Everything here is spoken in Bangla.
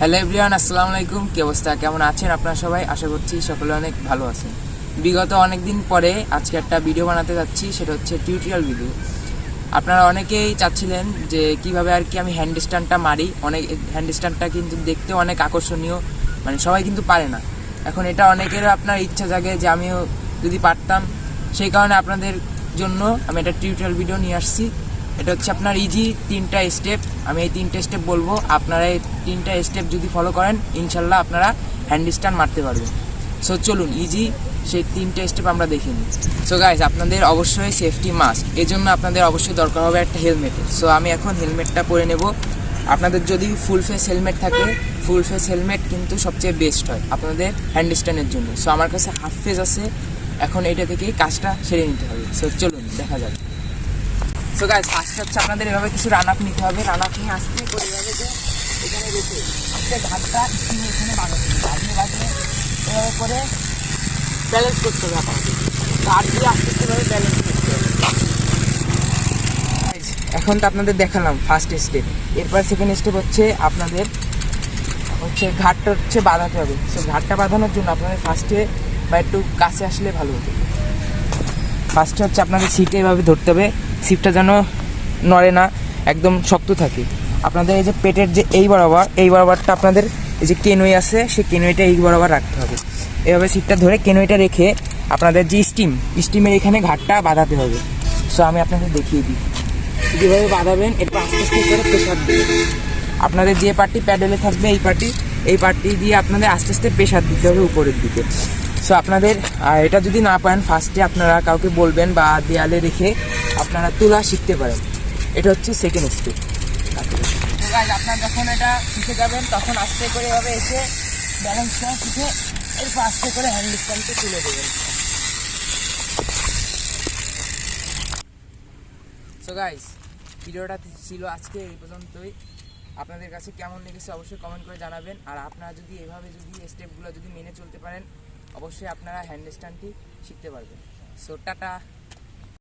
হ্যালো এভরিওয়ান, আসসালামু আলাইকুম। কি অবস্থা? কেমন আছেন আপনারা সবাই? আশা করছি সকলে অনেক ভালো আছেন। বিগত অনেক দিন পরে আজকে একটা ভিডিও বানাতে যাচ্ছি, সেটা হচ্ছে টিউটোরিয়াল ভিডিও আপনারা অনেকেই চাচ্ছিলেন যে কীভাবে আর কি আমি হ্যান্ড স্ট্যান্ডটা মারি। অনেক হ্যান্ড স্ট্যান্ডটা কিন্তু দেখতে অনেক আকর্ষণীয় মানে সবাই কিন্তু পারে না। এখন এটা অনেকের আপনার ইচ্ছা জাগে যে আমিও যদি পারতাম। সেই কারণে আপনাদের জন্য আমি একটা টিউটোরিয়াল ভিডিও নিয়ে আসছি। এটা হচ্ছে আপনার ইজি তিনটা স্টেপ আমি এই তিনটা স্টেপ বলব। আপনারা এই তিনটা স্টেপ যদি ফলো করেন, ইনশাল্লাহ আপনারা হ্যান্ড স্ট্যান্ড মারতে পারবেন। সো চলুন ইজি সেই তিনটে স্টেপ আমরা দেখে নিই। সো গাইজ আপনাদের অবশ্যই সেফটি মাস্ক এই জন্য আপনাদের অবশ্যই দরকার হবে একটা হেলমেটের সো আমি এখন হেলমেটটা পরে নেব। আপনাদের যদি ফুল ফেস হেলমেট থাকে ফুল ফেস হেলমেট কিন্তু সবচেয়ে বেস্ট হয় আপনাদের হ্যান্ড স্ট্যান্ডের জন্য। সো আমার কাছে হাফ ফেস আছে। এখন এটা থেকেই কাজটা সেরে নিতে হবে। সো চলুন, দেখা যাক। সো গাইজ ফার্স্ট হচ্ছে আপনাদের এভাবে কিছু রান আপ নিতে হবে। রান নিয়ে আসতে করে এভাবে যে এখানে রেখে আস্তে ঘাটটা স্টিমে এখানে বাঁধাতে হবে বাঁধিয়ে বাঁধিয়ে এভাবে করে ব্যালেন্স করতে হবে আপনাকে ঘাট দিয়ে আস্তে আস্তে ভাবে ব্যালেন্স করতে হবে। এখন তো আপনাদের দেখালাম ফার্স্ট স্টেপ এরপর সেকেন্ড স্টেপ হচ্ছে আপনাদের, হচ্ছে ঘাটটা হচ্ছে বাঁধাতে হবে। সো ঘাটটা বাঁধানোর জন্য আপনাদের ফার্স্টে বা একটু কাছে আসলে ভালো হতো। ফার্স্টে হচ্ছে আপনাদের সিটে এভাবে ধরতে হবে। সিটটা যেন নড়ে না, একদম শক্ত থাকে। আপনাদের এই যে পেটের যে এই বরাবর, এই বরাবরটা আপনাদের এই যে কেনই আছে, সেই কেনুইটা এই বরাবর রাখতে হবে। এভাবে সিটটা ধরে কেনুইটা রেখে আপনাদের যে স্টিম, স্টিমের এখানে ঘাটটা বাঁধাতে হবে। সো আমি আপনাদের দেখিয়ে দিই। যেভাবে বাঁধাবেন, এটা আস্তে আস্তে করে প্রেশার দিবেন আপনাদের যে পার্টি প্যাডেলে থাকবে, এই পার্টি এই পার্টি দিয়ে আপনাদের আস্তে আস্তে প্রেশার দিতে হবে উপরের দিকে। সো আপনাদের এটা যদি না পারেন ফার্স্টে আপনারা কাউকে বলবেন বা দেয়ালে রেখে আপনারা তোলা শিখতে পারেন। এটা হচ্ছে সেকেন্ড স্টেপ আপনারা যখন এটা শিখে যাবেন, তখন আস্তে করে এভাবে এসে ব্যালেন্সটা শিখে এরপর আস্তে করে হ্যান্ড স্ট্যান্ডকে তুলে দেবেন। সো গাইস ভিডিওটা ছিল আজকে এই পর্যন্তই। আপনাদের কাছে কেমন লেগেছে অবশ্যই কমেন্ট করে জানাবেন। আর আপনারা যদি এভাবে যদি স্টেপগুলো যদি মেনে চলতে পারেন অবশ্যই আপনারা হ্যান্ড স্ট্যান্ডটি শিখতে পারবেন। So tata.